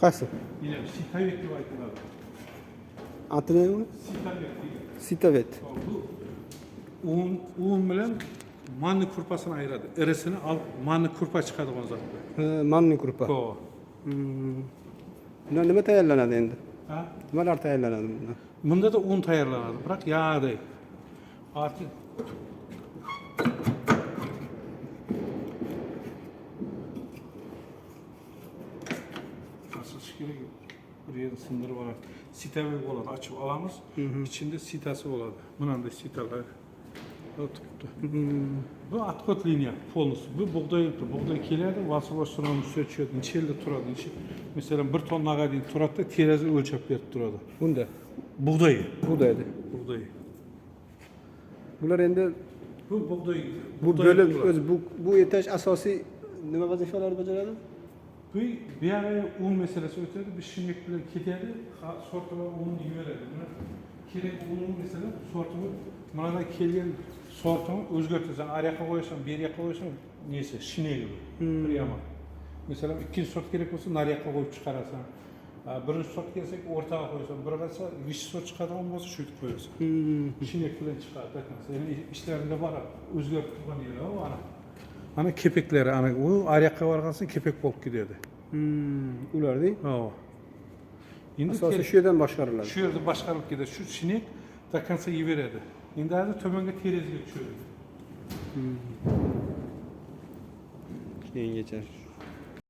Qaysi? Yine deb aytiladi. Ati nima? Sitavek deydi. Sitavet. Bu un, un bilan manni kurpasini ayiradi. Irisini olib manni kurpa chiqadigan zot. Ha, manni kurpa. Ko. Hmm. Bundan nima tayyorlanadi endi? Ha? Nimalar tayyorlanadi bundan? Bunda da un tayyorlanadi, biroq yağday. Artık gibi buraya sınırı var. Site ve olan açıp alamız. Hı hı. İçinde sitesi olan. Bunun da siteler. Bu atkot liniya polnus. Bu buğday yurtu. Buğday keledi. Vasıba sunan üstüne çıkıyordu. İçi turadı. İçi. Mesela bir ton nağa değil turadı da terezi ölçüp verip turadı. Bunda? Buğdayı. Buğdaydı. Buğdayı. Bular endi bu buğday. Bu böyle o'zi bu bu etaj asosiy nima vazifalarni bajaradi? Bu bir araya un meselesi ötedi, bir şimdilik bile ketedi, ha- sortu var un. Buni kerak unun mesela sortunu, mana kelgan sortini o'zgartirsan, ariyoqqa qo'yasan, bu yoqqa qo'yasan, nesi, shinel bu. Bir yomon. Mesela ikkinchi sort kerak bo'lsa, nariyoqqa qo'yib chiqarasan. Birinchi sort kelsak, o'rtaga qo'yasan, bir bo'lsa, vish sort chiqadigan bo'lsa, shu yerga qo'yasan. Shinel bilan chiqadi. Yani ishlarida bor, o'zgarib turgan yeri o ana kepeklere ana u ayakka bargansyň kepek bolup gidedi. Hmm, ulardy? Ha. Indi asasy şu ýerden başgarylady. Şu ýerde başgaryp gidedi. Şu şinek da kansa ýiberedi. Indi hali tömenge terezge düşürdi. Hmm. Keyin geçer.